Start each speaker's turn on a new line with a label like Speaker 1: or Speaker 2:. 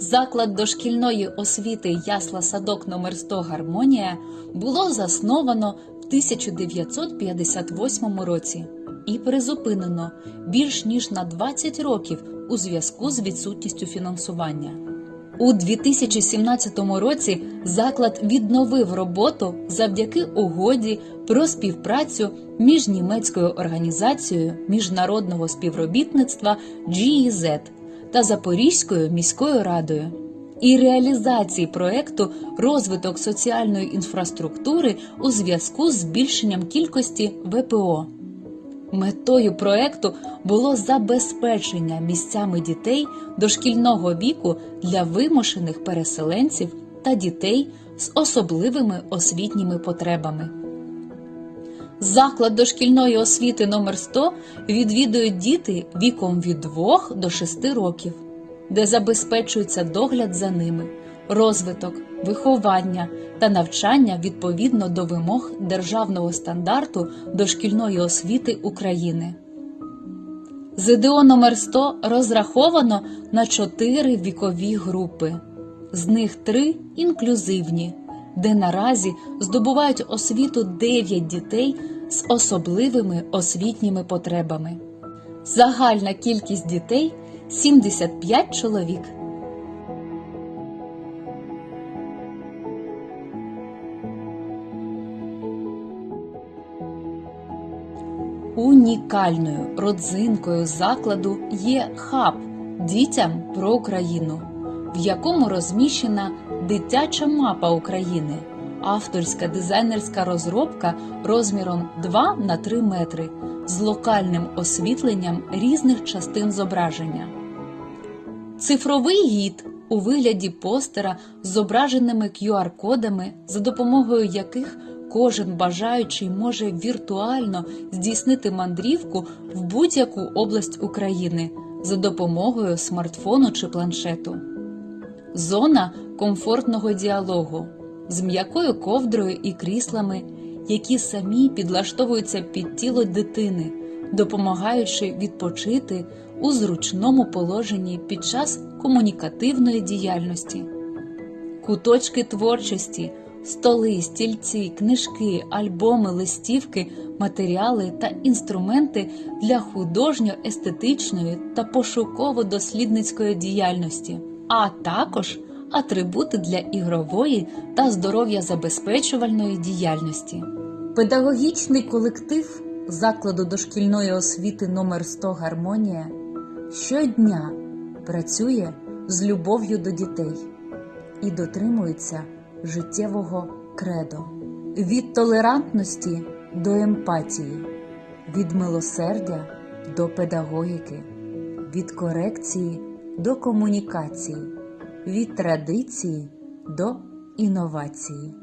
Speaker 1: Заклад дошкільної освіти Ясла Садок номер 100 Гармонія було засновано в 1958 році і призупинено більш ніж на 20 років у зв'язку з відсутністю фінансування. У 2017 році заклад відновив роботу завдяки угоді про співпрацю між німецькою організацією міжнародного співробітництва GIZ та Запорізькою міською радою і реалізації проекту розвиток соціальної інфраструктури у зв'язку з збільшенням кількості ВПО. Метою проекту було забезпечення місцями дітей дошкільного віку для вимушених переселенців та дітей з особливими освітніми потребами. Заклад дошкільної освіти номер 100 відвідують діти віком від 2 до 6 років, де забезпечується догляд за ними, розвиток, виховання та навчання відповідно до вимог державного стандарту дошкільної освіти України. ЗДО номер 100 розраховано на 4 вікові групи, з них 3 інклюзивні, де наразі здобувають освіту 9 дітей з особливими освітніми потребами. Загальна кількість дітей 75 чоловік. Унікальною родзинкою закладу є хаб дітям про Україну, в якому розміщена дитяча мапа України, авторська дизайнерська розробка розміром 2 на 3 метри з локальним освітленням різних частин зображення. Цифровий гід у вигляді постера з зображеними QR-кодами, за допомогою яких кожен бажаючий може віртуально здійснити мандрівку в будь-яку область України за допомогою смартфону чи планшету. Зона комфортного діалогу з м'якою ковдрою і кріслами, які самі підлаштовуються під тіло дитини, допомагаючи відпочити у зручному положенні під час комунікативної діяльності. Куточки творчості, столи, стільці, книжки, альбоми, листівки, матеріали та інструменти для художньо-естетичної та пошуково-дослідницької діяльності, а також атрибути для ігрової та здоров'я забезпечувальної діяльності. Педагогічний колектив закладу дошкільної освіти номер 100 Гармонія щодня працює з любов'ю до дітей і дотримується життєвого кредо від толерантності до емпатії, від милосердя до педагогіки, від корекції до комунікації, від традиції до інновації.